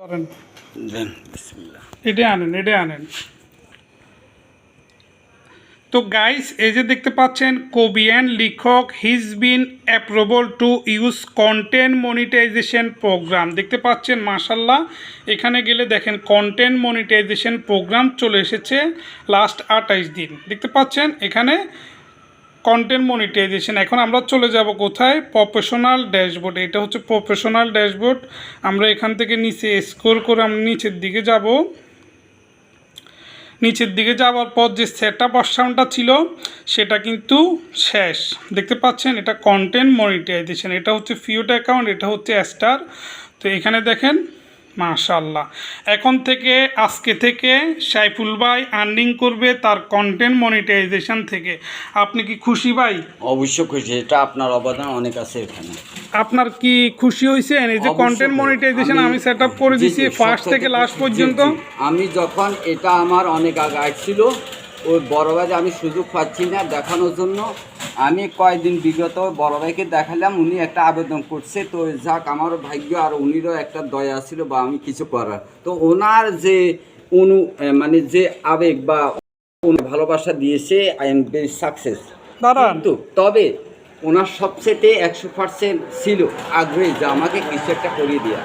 করেন। এটা আনেন এটা আনেন। তো গাইস এই যে দেখতে পাচ্ছেন কবি কোবিয়ান লেখক has been approval to use content monetization program দেখতে পাচ্ছেন মাসাল্লাহ এখানে গেলে দেখেন কন্টেন্ট মনিটাইজেশন প্রোগ্রাম চলে এসেছে লাস্ট আঠাইশ দিন। দেখতে পাচ্ছেন এখানে কন্টেন্ট মনিটাইজেশন এখন আমরা চলে যাব কোথায়? প্রফেশনাল ড্যাশবোর্ড এটা হচ্ছে প্রফেশনাল ড্যাশবোর্ড আমরা এখান থেকে নিচে স্ক্রল করে আমরা নিচের দিকে যাব। নিচের দিকে যাওয়ার পর যে সেট আপ অপশানটা ছিল, সেটা কিন্তু শেষ। দেখতে পাচ্ছেন, এটা কন্টেন্ট মনিটাইজেশন এটা হচ্ছে ফিউট অ্যাকাউন্ট এটা হচ্ছে স্টার তো এখানে দেখেন মাশাল্লাহ এখন থেকে আজকে থেকে সাইফুল ভাই আর্নিং করবে তার কন্টেন্ট মনিটাইজেশন থেকে। আপনি কি খুশি ভাই? অবশ্য খুশি এটা আপনার অবদান অনেক আছে এখানে। আপনার কি খুশি হয়েছেন এই যে। কন্টেন্ট মনিটাইজেশন আমি সেট আপ করে দিয়েছি ফার্স্ট থেকে লাস্ট পর্যন্ত। আমি যখন এটা আমার অনেক আগে আসছিল ওই বড় ভাই আমি সুযোগ পাচ্ছি না দেখানোর জন্য আমি কয়েকদিন বিগত বড় ভাইকে দেখালাম উনি একটা আবেদন করছে। তো যাক আমার ভাগ্য আর উনিরও একটা দয়া ছিল বা আমি কিছু করার। তো ওনার যে অনু মানে যে আবেগ বা ভালোবাসা দিয়েছে আই এম ভেরি সাকসেস কিন্তু তবে ওনার সবচেয়ে একশো পার্সেন্ট ছিল আগ্রহী যে আমাকে কিছু একটা করিয়ে দেওয়া